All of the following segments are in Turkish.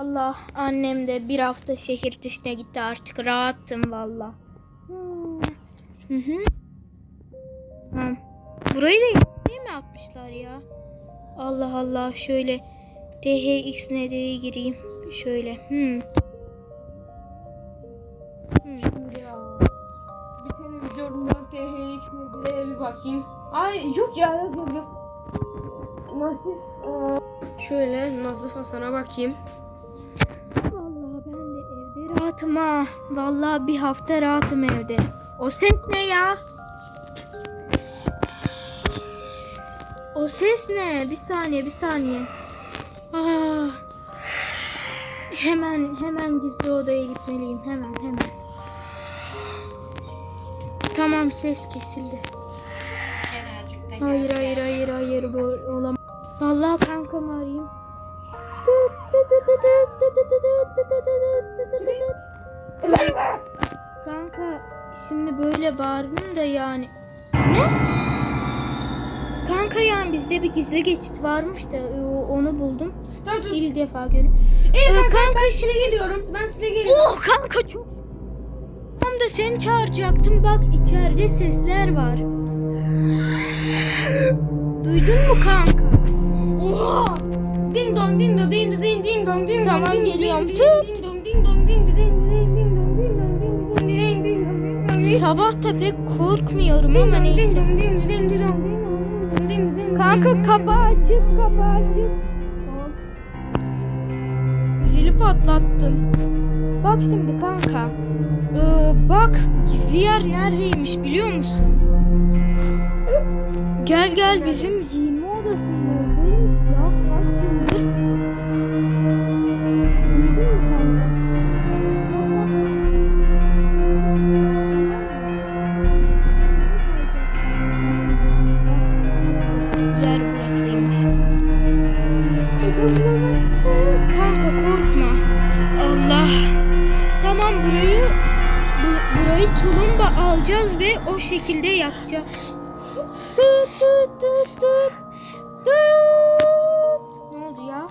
Allah annem de bir hafta şehir dışına gitti artık rahattım valla. Hı hı. Ha. Burayı da yemeğe mi atmışlar ya? Allah Allah şöyle THX nereye gireyim? Şöyle. Hmm. Televizyondan THX nedir'e bir bakayım. Ay yok ya yok yok. Nasif. eee, şöyle Nazif Hasan'a bakayım. Rahatım ha. Vallahi bir hafta rahatım evde. O ses ne ya? O ses ne? Bir saniye, bir saniye. Aa. Hemen, hemen gizli odaya gitmeliyim. Hemen, hemen. Tamam ses kesildi. Hayır, hayır, hayır, hayır. Bu olamaz. Vallahi kankamı arayayım. Kanka şimdi böyle bağırdın da yani. Ne? Kanka yani bizde bir gizli geçit varmış da e, onu buldum. Dur dur. İlk defa görüyorum. Ee, Ee, kanka, kanka ben size geliyorum. Ben size geliyorum. Oh kanka çok. Tam da seni çağıracaktım. Bak içeride sesler var. Duydun mu kanka? Oha! Ding dong ding dong ding ding ding dong ding dong Tamam, ding geliyorum. ding dong ding dong ding dong Sabah da pek korkmuyorum ama neyse. Kanka kapağı açık kapağı açık. Zili patlattın. Bak şimdi kanka. Ee, bak gizli yer neredeymiş biliyor musun? Gel gel bizim şekilde yapacağız. Tut tut tut tut. Tut. Ne oldu ya?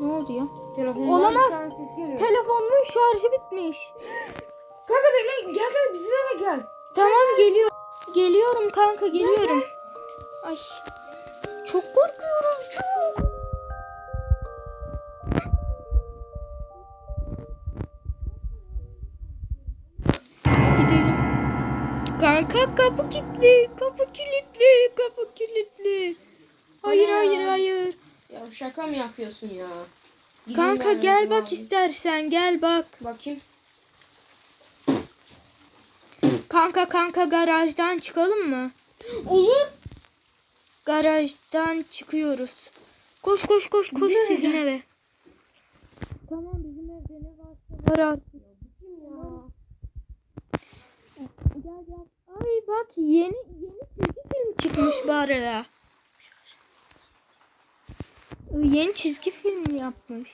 Ne oldu ya? Telefondan Olamaz. Telefonumun şarjı bitmiş. Kanka bekle gel gel bizim eve gel. Tamam geliyor. Geliyorum kanka geliyorum. Ay. Çok korkuyorum çok. Kanka kapı kilitli, kapı kilitli, kapı kilitli. Hayır Ana. hayır hayır. Ya şaka mı yapıyorsun ya? Gideyim Kanka gel bak abi. istersen gel bak. Bakayım. Kanka kanka garajdan çıkalım mı? Olur. Garajdan çıkıyoruz. Koş koş koş koş Bizim eve sizin eve. Tamam bizim evde ne varsa var artık. Gel gel. Ay bak yeni yeni çizgi film çıkmış bu arada. Yeni çizgi film yapmış.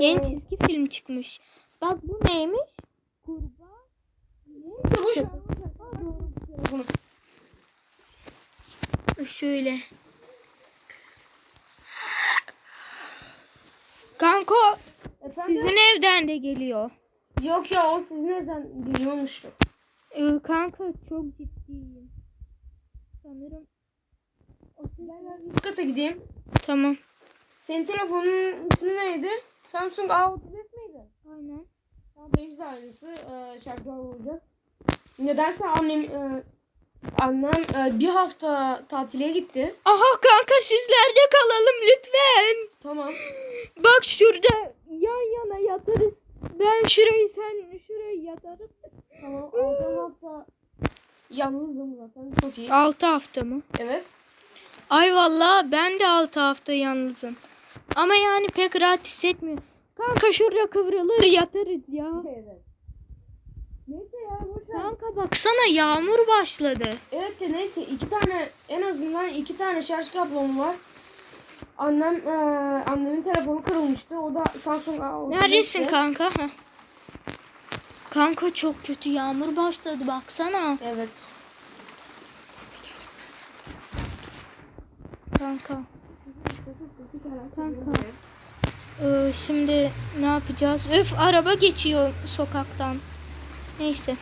Yeni çizgi film çıkmış. Bak bu neymiş? Kurbağa. Ver. Şöyle. Kanka Efendim? sizin evden de geliyor. Yok ya o siz nereden biliyormuş? Ee, kanka çok ciddiyim. Sanırım. O Üst kata gideyim. Tamam. Senin telefonun ismi neydi? Samsung A35 miydi? Aynen. Tamam benimki de aynısı. Ee, şarkı olacak. Nedense annem e, annem e, bir hafta tatile gitti. Aha kanka sizlerde kalalım lütfen. Tamam. Bak şurada yan yana yatarız. Ben şurayı sen şurayı yatarız. Tamam. Hafta yalnızım zaten. Çok iyi. 6 hafta mı? Evet. Ay vallahi ben de 6 hafta yalnızım. Ama yani pek rahat hissetmiyorum. Kanka şurada kıvrılır yatarız ya. Evet. Neyse ya boş ver. Kanka baksana yağmur başladı. Evet de neyse iki tane en azından iki tane şarj kablom var. Annem eee, annemin telefonu kırılmıştı. O da Samsung A35'ti. Neredesin kanka? Heh. Kanka çok kötü yağmur başladı baksana. Evet. Kanka. Kanka. Ee, şimdi ne yapacağız? Öf araba geçiyor sokaktan. Neyse.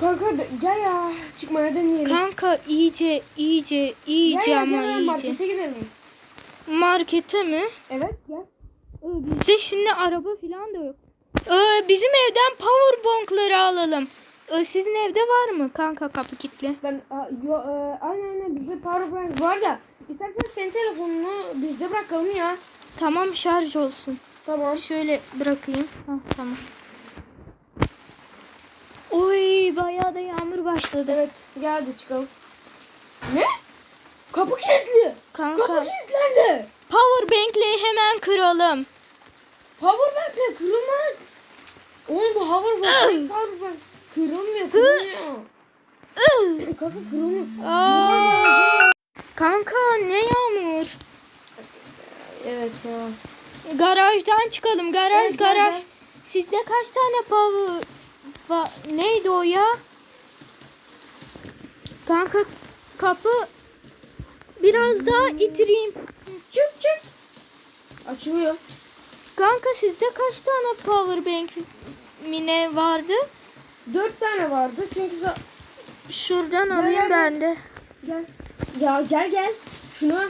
Kanka gel ya. Çıkmaya deneyelim. Kanka iyice iyice iyice gel, ama gel, iyice. markete gidelim. Markete mi? Evet gel. Ee, Bizde şimdi araba falan da yok. Ee, bizim evden power bankları alalım. Ee, sizin evde var mı kanka kapı kilitli? Ben a, yo, e, aynen aynen bizde powerbank var da istersen senin telefonunu bizde bırakalım ya. Tamam şarj olsun. Tamam. Şöyle bırakayım. Hah, tamam. Oy bayağı da yağmur başladı. Evet geldi çıkalım. Ne? Kapı kilitli. Kanka Kapı kilitlendi. power bank'le hemen kıralım. Powerbank'le kırılmaz. Oğlum bu powerbank powerbank kırılmıyor kırılmıyor. Kapı kırılmıyor. Aa! Kanka ne yağmur? Evet ya. Garajdan çıkalım. Garaj Evet, garaj. gel. Sizde kaç tane power va- neydi o ya? Kanka kapı biraz daha itireyim. Çık çık. Açılıyor. Kanka sizde kaç tane power bank mine vardı? Dört tane vardı çünkü Şuradan Gel, alayım gel, ben de. gel. Ya gel gel. Şuna.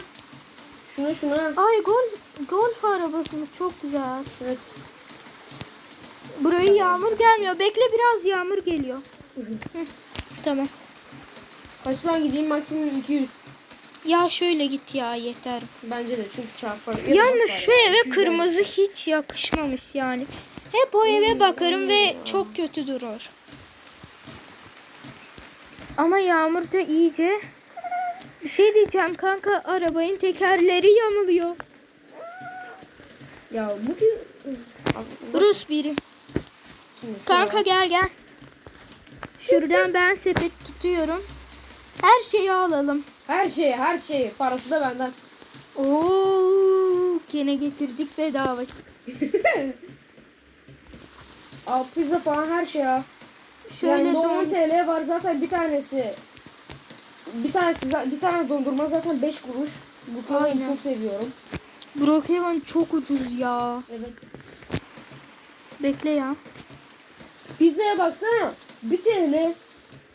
Şuna şuna. Ay golf golf arabası mı? Çok güzel. Evet. Buraya yağmur gelmiyor. Bekle biraz yağmur geliyor. Hı, tamam. Kaçtan gideyim maksimum 200. Ya şöyle git ya yeter. Bence de çünkü çarpar. Yalnız şu eve kırmızı hiç yakışmamış yani. Hep o eve bakarım ve çok kötü durur. Ama yağmurda iyice bir şey diyeceğim kanka arabanın tekerleri yamuluyor. Ya bu bir... Rus biri. Kanka gel gel. Şuradan ben sepet tutuyorum. Her şeyi alalım. Her şey her şey. Parası da benden. Oo, gene getirdik bedava. Al pizza falan her şey ya. Şöyle yani don 10 TL var zaten bir tanesi. Bir tanesi bir tane dondurma zaten 5 kuruş. Bu Aynen. çok seviyorum. Brookhaven çok ucuz ya. Evet. Bekle ya. Pizzaya baksana. 1 TL.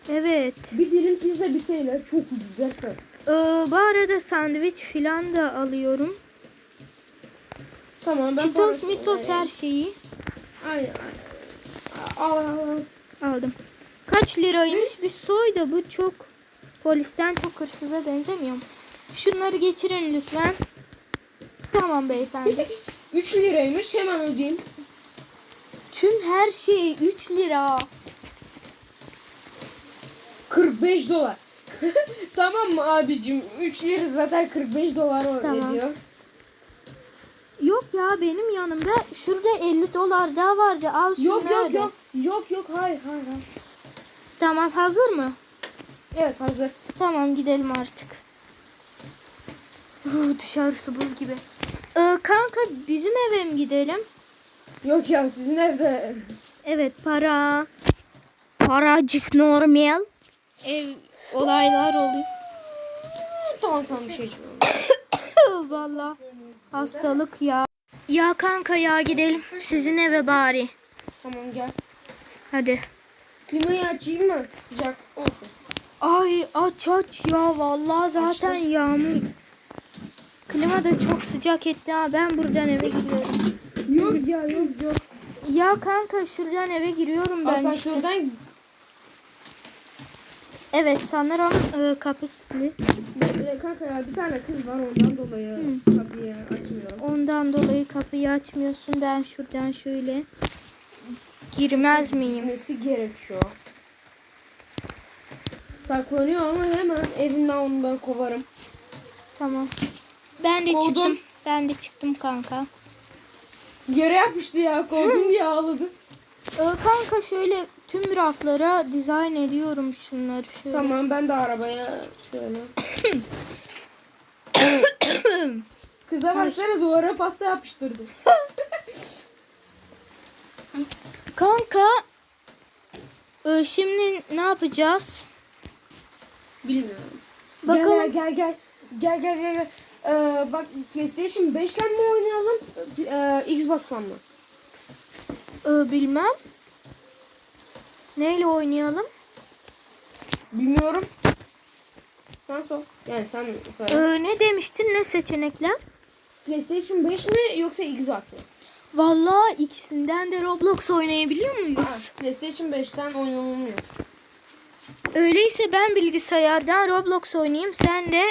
Evet. Bir dilim pizza 1 TL. Çok gerçekten. Ee, bu arada sandviç filan da alıyorum. Tamam ben Cheetos, parası- mitos her şeyi Aynen. aynen. Al al al. aldım. Kaç liraymış bir soy da bu çok polisten çok hırsıza benzemiyor. mu? Şunları geçirin lütfen. Tamam beyefendi. 3 liraymış hemen ödeyeyim. Tüm her şey 3 lira. 45 dolar. tamam mı abicim? 3 lira zaten 45 dolar Tamam. ediyor. Yok ya benim yanımda şurada 50 dolar daha vardı. Al şunu Yok yok yok. Yok yok hayır hayır. hayır. Tamam hazır mı? Evet hazır. Tamam gidelim artık. Uu, dışarısı buz gibi. Ee, kanka bizim eve mi gidelim? Yok ya sizin evde. Evet para. Paracık normal. Ev olaylar oluyor. tamam tamam bir şey. Valla hastalık ya. Ya kanka ya gidelim sizin eve bari. tamam gel. Hadi. Klimayı açayım mı? Sıcak olsun. Ay aç aç ya vallahi zaten yağmur. Klima da çok sıcak etti ha ben buradan eve gidiyorum. Yok ya yok yok. Ya kanka şuradan eve giriyorum ben işte. Asansörden Evet sanırım e, kapı kilitli. Kanka ya bir tane kız var ondan dolayı kapıyı açmıyorum. Ondan dolayı kapıyı açmıyorsun. Ben şuradan şöyle girmez miyim? Nesi gerekiyor? Saklanıyor ama hemen evimden onu ben kovarım. Tamam. Ben de Kovdum. çıktım. Ben de çıktım kanka. Yere yapmıştı ya kovdum diye ağladı. Ee, kanka şöyle tüm raflara dizayn ediyorum şunları şöyle. Tamam ben de arabaya şöyle. Kıza baksana duvara pasta yapıştırdı. Kanka e, şimdi ne yapacağız? Bilmiyorum. Bakalım. Gel gel gel. Gel gel gel. gel. Ee, bak PlayStation 5'ten mi oynayalım? Ee, Xbox'tan mı? Ee, bilmem. Neyle oynayalım? Bilmiyorum. Sen sor. Yani sen söyle. Ee, ne demiştin ne seçenekler? PlayStation 5 mi yoksa Xbox mı? Vallahi ikisinden de Roblox oynayabiliyor muyuz? PlayStation 5'ten oynanılmıyor. Öyleyse ben bilgisayardan Roblox oynayayım. Sen de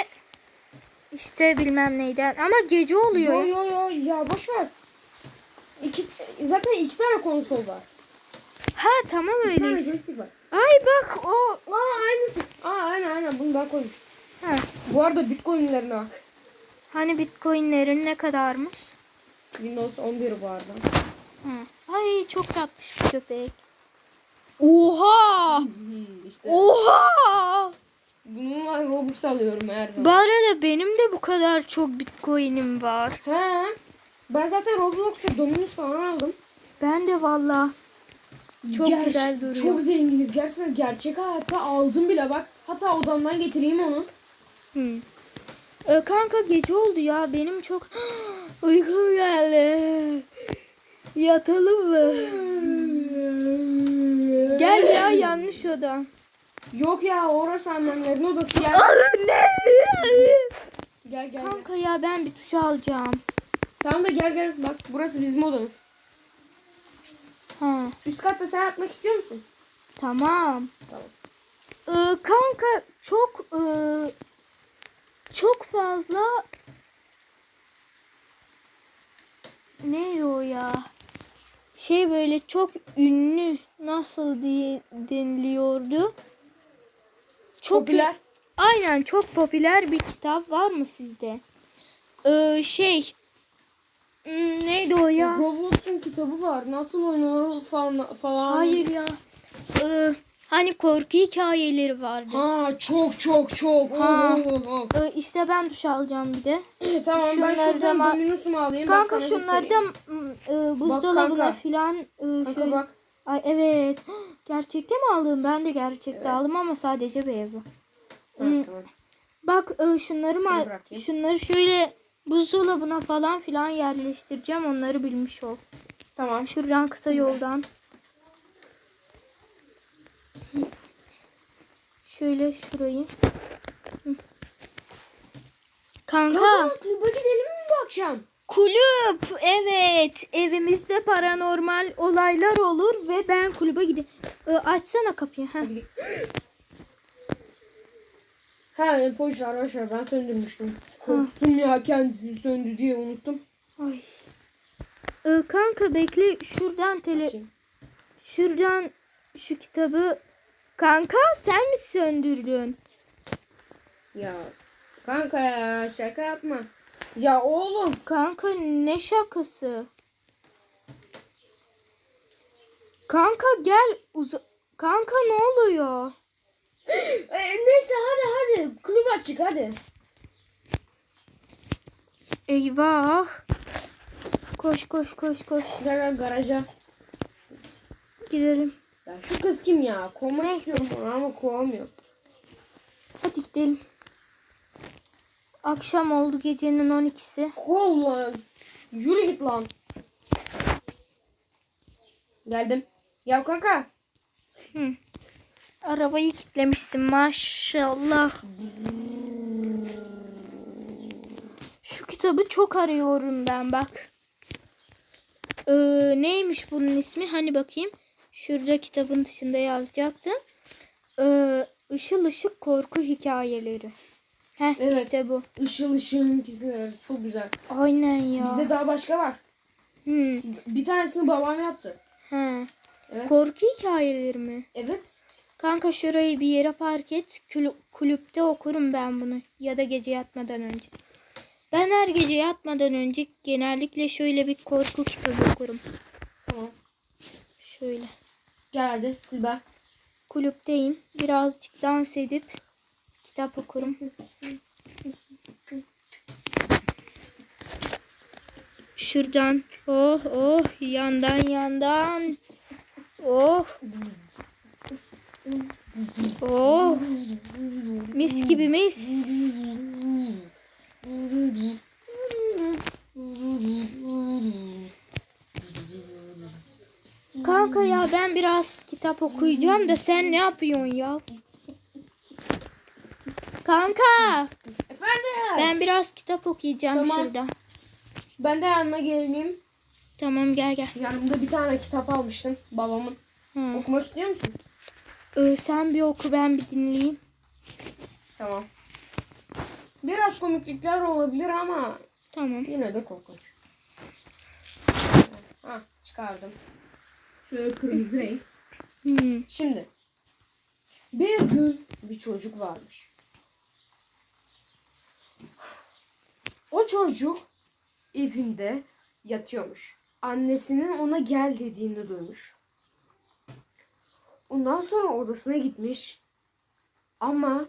işte bilmem neyden. Ama gece oluyor. Yo yo yo ya boş ver. İki, zaten iki tane konsol var. Ha tamam öyle. Ay bak o. Aa aynısı. Aa aynen aynen bunu daha koymuş. Ha, Bu arada bitcoinlerine bak. hani bitcoinlerin ne kadarmış? Windows 11 bu arada. Ha. Ay çok tatlış bir köpek. Oha! işte. Oha! Bununla Robux alıyorum her zaman. Bu arada benim de bu kadar çok bitcoin'im var. He. Ben zaten Roblox'ta Dominus falan aldım. Ben de valla. Çok Gerçek- güzel duruyor. Çok zenginiz. Gerçekten gerçek hayatta aldım bile bak. Hatta odamdan getireyim onu. Hı. Ee, kanka gece oldu ya. Benim çok uykum geldi. Yatalım mı? Gel ya yanlış oda. Yok ya orası annemlerin odası? Gel gel. gel. Kanka ya ben bir tuş alacağım. Tamam da gel gel. Bak burası bizim odamız. Ha, Üst katta sen yatmak istiyor musun? tamam. Tamam. Ee, kanka çok e, çok fazla neydi o ya? Şey böyle çok ünlü nasıl diye deniliyordu? Çok Popüler. Aynen çok popüler bir kitap var mı sizde? Ee, şey hmm, neydi o ya? Roblox'un kitabı var. Nasıl oynanır falan falan. Hayır ya. Ee, hani korku hikayeleri vardı. Ha çok çok çok. Ha. Oo, oo, oo. Ee, işte ben duş alacağım bir de. tamam ben Şunları da şuradan ma- Dominus'umu alayım. Kanka şunları da göstereyim. mm, e, buzdolabına filan e, Kanka şöyle. bak. Ay evet. Gerçekte mi aldım? Ben de gerçekte aldım ama sadece beyazı. Hmm. tamam. Bak e, şunları bırakayım. şunları şöyle buzdolabına falan filan yerleştireceğim. Onları bilmiş ol. Tamam. Şuradan kısa yoldan. Şöyle şurayı. Kanka. Kanka kluba gidelim mi bu akşam? Kulüp. Evet. Evimizde paranormal olaylar olur ve ben kulübe gideyim. Ee, açsana kapıyı. Heh. Ha boş ver ben söndürmüştüm. Korktum ya kendisi söndü diye unuttum. Ay. Ee, kanka bekle. Şuradan tele şuradan şu kitabı Kanka sen mi söndürdün? Ya kanka ya şaka yapma. Ya oğlum. Kanka ne şakası? Kanka gel uza Kanka ne oluyor? E, neyse hadi hadi kulüp açık hadi. Eyvah. Koş koş koş koş. Gel garaja. Gidelim. Ya şu kız kim ya? Kovmak Neyse. istiyorum onu ama kovamıyor. Hadi gidelim. Akşam oldu gecenin 12'si. Kov lan. Yürü git lan. Geldim. Ya kanka. Hı. Arabayı kilitlemişsin maşallah. Şu kitabı çok arıyorum ben bak. Ee, neymiş bunun ismi? Hani bakayım. Şurada kitabın dışında yazacaktı. Ee, Işıl Işık Korku Hikayeleri. Heh Evet. işte bu. Işıl ışığın ikisi çok güzel. Aynen ya. Bizde daha başka var. Hı. Bir tanesini babam yaptı. He. Evet. Korku hikayeleri mi? Evet. Kanka şurayı bir yere park et. Kulü- kulüpte okurum ben bunu. Ya da gece yatmadan önce. Ben her gece yatmadan önce genellikle şöyle bir korku kitabı okurum. Tamam. Şöyle. Gel hadi kulübe. Kulüpteyim. Birazcık dans edip kitap okurum. Şuradan. Oh oh. Yandan yandan. Oh. Oh. Mis gibi mis. Kanka ya ben biraz kitap okuyacağım da sen ne yapıyorsun ya? Kanka Efendim. ben biraz kitap okuyacağım Tamam. şurada. Ben de yanına geleyim. Tamam gel gel. Yanımda bir tane kitap almıştım babamın. Ha. Okumak istiyor musun? Ee, sen bir oku ben bir dinleyeyim. Tamam. Biraz komiklikler olabilir ama Tamam. yine de korkunç. Ha çıkardım. Şöyle kırmızı renk. Hmm. Şimdi bir gün bir çocuk varmış. O çocuk evinde yatıyormuş. Annesinin ona gel dediğini duymuş. Ondan sonra odasına gitmiş. Ama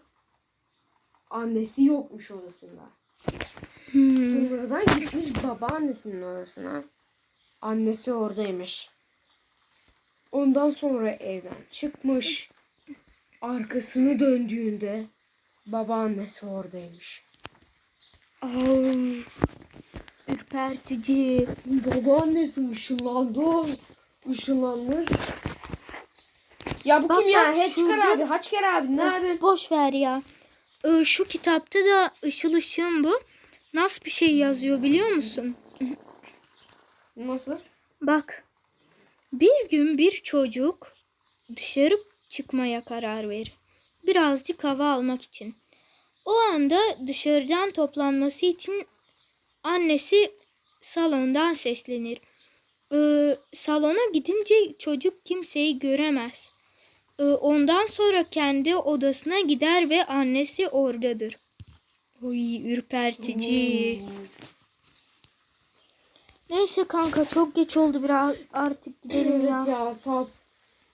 annesi yokmuş odasında. Hmm. Sonradan gitmiş babaannesinin odasına. Annesi oradaymış. Ondan sonra evden çıkmış. Arkasını döndüğünde babaannesi oradaymış. Au. Ürpertici. Babaannesi ışınlandı. Işınlanmış. Ya bu Bak kim ya? bak, Haçker şurada- abi. Haçker abi ne Öf, yapıyorsun? boş ver ya. Ee, şu kitapta da ışıl ışığın bu. Nasıl bir şey yazıyor biliyor musun? Nasıl? Bak. Bir gün bir çocuk dışarı çıkmaya karar verir. Birazcık hava almak için. O anda dışarıdan toplanması için annesi salondan seslenir. Ee, salona gidince çocuk kimseyi göremez. Ee, ondan sonra kendi odasına gider ve annesi oradadır. Oy ürpertici. Neyse kanka çok geç oldu biraz artık gidelim Evet ya. ya saat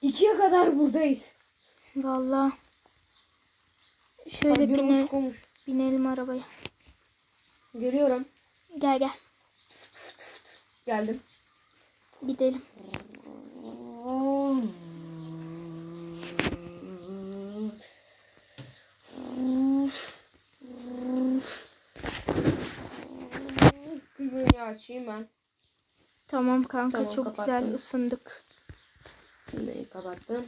2'ye kadar buradayız. Valla. Şöyle bir bine, olmuş. binelim arabaya. Geliyorum. Gel gel Geldim. gidelim. Açayım ben. Tamam kanka Tamam, çok kapattım. güzel ısındık. Düğmeyi kapattım.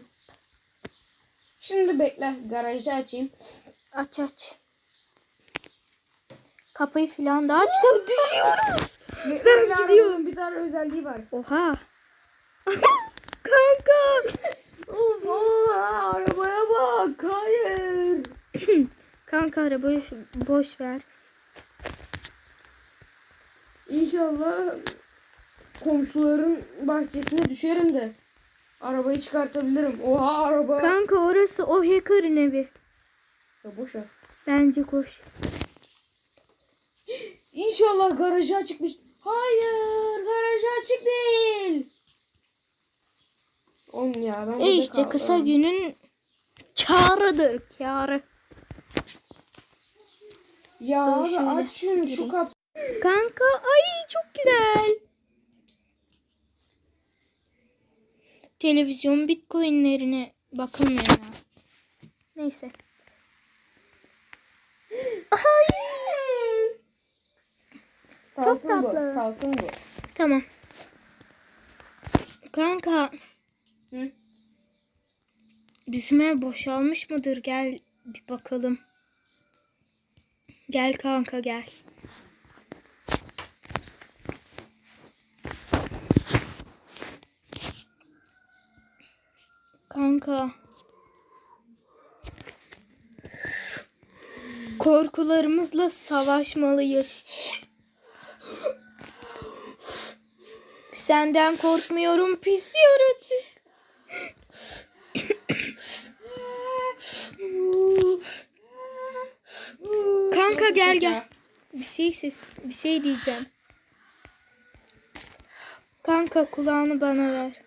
Şimdi bekle. Garajı açayım. Aç aç. Kapıyı filan da açtık düşüyoruz. Ben gidiyorum. Bir tane özelliği var. Oha. kanka. Of, aa, arabaya bak. Hayır. Kanka arabayı boş ver. İnşallah komşuların bahçesine düşerim de arabayı çıkartabilirim. Oha araba. Kanka orası o hacker'ın evi. Ya boş ver. Bence koş. İnşallah garajı açıkmış. Hayır, garajı açık değil. Oğlum ya ben E işte kal- kısa günün karıdır karı. Ya abi aç şunu şu kap. Kanka ay çok güzel. Televizyon bitcoinlerine bakılmıyor ya. Neyse. Ay. Kalsın bu. tatlı. Kalsın bu. Tamam. Kanka Hı? bizim ev boşalmış mıdır? Gel bir bakalım. Gel kanka gel. Kanka. Korkularımızla savaşmalıyız. Senden korkmuyorum pis yaratık. Kanka gel gel. Bir şey ses, bir şey diyeceğim. Kanka kulağını bana ver.